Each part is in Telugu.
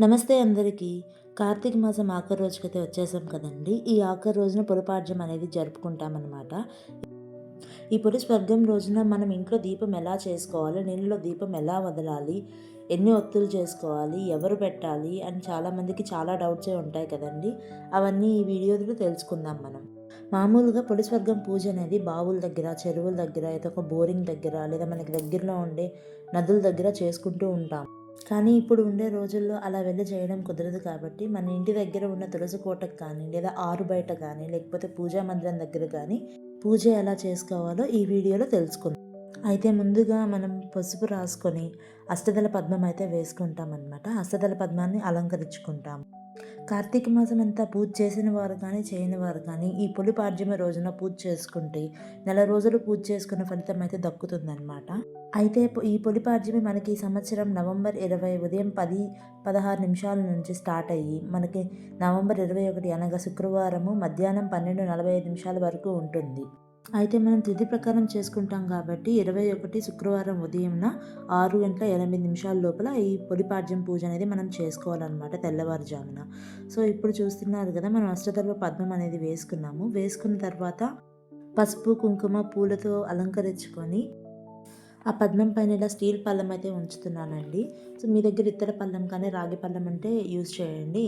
నమస్తే అందరికీ. కార్తీక మాసం ఆఖరి రోజుకైతే వచ్చేసాం కదండి. ఈ ఆఖరి రోజున పురపాడ్యం అనేది జరుపుకుంటామన్నమాట. ఈ పులి స్వర్గం రోజున మనం ఇంట్లో దీపం ఎలా చేసుకోవాలి? నీళ్ళలో దీపం ఎలా వదలాలి? ఎన్ని ఒత్తులు చేసుకోవాలి? ఎవరు పెట్టాలి? అని చాలామందికి చాలా డౌట్సే ఉంటాయి కదండి. అవన్నీ ఈ వీడియోలో తెలుసుకుందాం మనం. మామూలుగా పొడి స్వర్గం పూజ అనేది బావుల దగ్గర చెరువుల దగ్గర ఏదో ఒక బోరింగ్ దగ్గర లేదా మనకి దగ్గరలో ఉండే నదుల దగ్గర చేసుకుంటూ ఉంటాం. కానీ ఇప్పుడు ఉండే రోజుల్లో అలా వెళ్ళి చేయడం కుదరదు కాబట్టి మన ఇంటి దగ్గర ఉన్న తులసి కోటకు కానీ లేదా ఆరు బయట కానీ లేకపోతే పూజా మందిరం దగ్గర కానీ పూజ ఎలా చేసుకోవాలో ఈ వీడియోలో తెలుసుకుందాం. అయితే ముందుగా మనం పసుపు రాసుకొని అష్టదల పద్మం అయితే వేసుకుంటాం అనమాట అష్టదళ పద్మాన్ని అలంకరించుకుంటాం కార్తీక మాసం అంతా పూజ చేసిన వారు కానీ చేయని వారు కానీ ఈ పులి పాడ్యమ రోజున పూజ చేసుకుంటే నెల రోజులు పూజ చేసుకున్న ఫలితం అయితే దక్కుతుందన్నమాట. అయితే ఈ పులి పాడ్యమి మనకి ఈ సంవత్సరం నవంబర్ ఇరవై ఉదయం పది పదహారు నిమిషాల నుంచి స్టార్ట్ అయ్యి మనకి నవంబర్ ఇరవై ఒకటి అనగా శుక్రవారము మధ్యాహ్నం పన్నెండు నలభై ఐదు నిమిషాల వరకు ఉంటుంది. అయితే మనం తిథి ప్రకారం చేసుకుంటాం కాబట్టి ఇరవై ఒకటి శుక్రవారం ఉదయంన ఆరు గంటల ఎనిమిది నిమిషాల లోపల ఈ పొలిపాడ్యం పూజ అనేది మనం చేసుకోవాలన్నమాట తెల్లవారుజామున. సో ఇప్పుడు చూస్తున్నారు కదా మనం అష్టదర్భ పద్మం అనేది వేసుకున్నాము. వేసుకున్న తర్వాత పసుపు కుంకుమ పూలతో అలంకరించుకొని ఆ పద్మం పైన ఇలా స్టీల్ పళ్ళం అయితే ఉంచుతున్నానండి. సో మీ దగ్గర ఇతర పళ్ళం కానీ రాగి పళ్ళం అంటే యూజ్ చేయండి.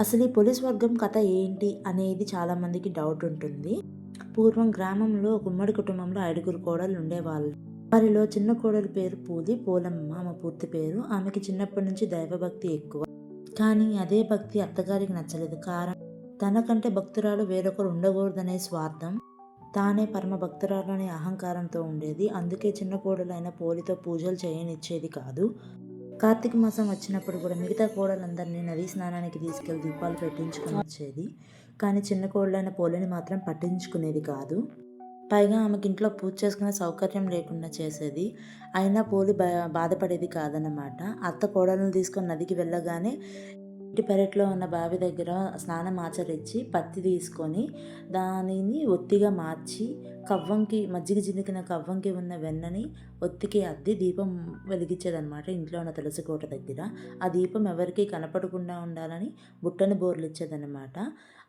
అసలు ఈ పోలీస్ వర్గం కథ ఏంటి అనేది చాలామందికి డౌట్ ఉంటుంది. పూర్వం గ్రామంలో ఒక ఉమ్మడి కుటుంబంలో ఐదుగురు కోడలు ఉండేవాళ్ళు. వారిలో చిన్న కోడలి పేరు పూది పోలమ్మ ఆమె పూర్తి పేరు. ఆమెకి చిన్నప్పటి నుంచి దైవభక్తి ఎక్కువ. కానీ అదే భక్తి అత్తగారికి నచ్చలేదు. కారణం తనకంటే భక్తురాలు వేరొకరు ఉండకూడదనే స్వార్థం తానే పరమ భక్తురాలు అనే అహంకారంతో ఉండేది. అందుకే చిన్న కోడలైన పోలితో పూజలు చేయనిచ్చేది కాదు. కార్తీక మాసం వచ్చినప్పుడు కూడా మిగతా కోడలందరినీ నదీ స్నానానికి తీసుకెళ్ళి దీపాలు పెట్టించుకొని వచ్చేది. కానీ చిన్న కోడలైన పోలిని మాత్రం పట్టించుకునేది కాదు. పైగా ఆమెకి ఇంట్లో పూజ చేసుకునే సౌకర్యం లేకుండా చేసేది. అయినా పోలి బాధపడేది కాదన్నమాట. అత్త కోడలను తీసుకొని నదికి వెళ్ళగానే ఇంటి పెరట్లో ఉన్న బావి దగ్గర స్నానం ఆచరించి పత్తి తీసుకొని దానిని ఒత్తిగా మార్చి కవ్వంకి మజ్జిగ జిందికిన కవ్వంకి ఉన్న వెన్నని ఒత్తికి అద్ది దీపం వెలిగించేదనమాట ఇంట్లో ఉన్న తులసి కోట దగ్గర. ఆ దీపం ఎవరికి కనపడకుండా ఉండాలని బుట్టని బోర్లు ఇచ్చేదనమాట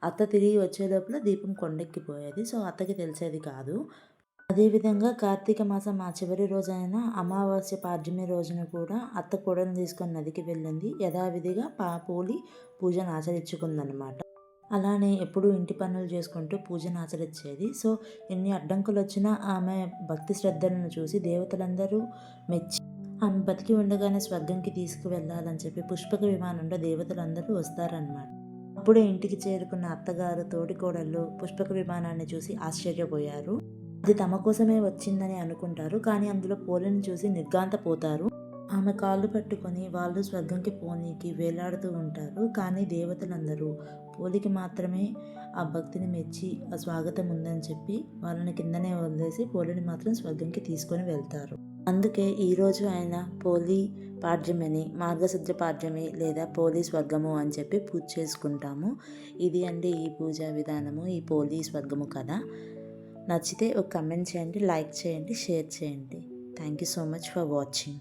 అత్త తిరిగి వచ్చే లోపల దీపం కొండెక్కిపోయేది. సో అత్తకి తెలిసేది కాదు. అదేవిధంగా కార్తీక మాసం ఆ చివరి రోజైన అమావాస్య పాడ్యమి రోజున కూడా అత్త కూడను తీసుకొని నదికి వెళ్ళింది. యథావిధిగా పా పోలి పూజను ఆచరించుకుందనమాట అలానే ఎప్పుడూ ఇంటి పనులు చేసుకుంటూ పూజను ఆచరించేది. సో ఎన్ని అడ్డంకులు వచ్చినా ఆమె భక్తి శ్రద్ధలను చూసి దేవతలందరూ మెచ్చి ఆమె బతికి ఉండగానే స్వర్గంకి తీసుకువెళ్ళాలని చెప్పి పుష్పక విమానంలో దేవతలందరూ వస్తారనమాట అప్పుడే ఇంటికి చేరుకున్న అత్తగారు తోటికోడళ్ళు పుష్పక విమానాన్ని చూసి ఆశ్చర్యపోయారు. అది తమ కోసమే వచ్చిందని అనుకుంటారు. కానీ అందులో పోలిని చూసి నిర్గాంతపోతారు ఆమె కాళ్ళు పట్టుకొని వాళ్ళు స్వర్గంకి పోనీకి వేలాడుతూ ఉంటారు. కానీ దేవతలందరూ పోలికి మాత్రమే ఆ భక్తిని మెచ్చి ఆ స్వాగతం ఉందని చెప్పి వాళ్ళని కిందనే వదిలేసి పోలిని మాత్రం స్వర్గంకి తీసుకొని వెళ్తారు. అందుకే ఈరోజు ఆయన పోలి పాడ్యమని మార్గశుద్ధ పాడ్యమి లేదా పోలి స్వర్గము అని చెప్పి పూజ చేసుకుంటాము. ఇది అండి ఈ పూజా విధానము ఈ పోలి స్వర్గము కదా. నచ్చితే ఒక కమెంట్ చేయండి లైక్ చేయండి షేర్ చేయండి. Thank you so much for watching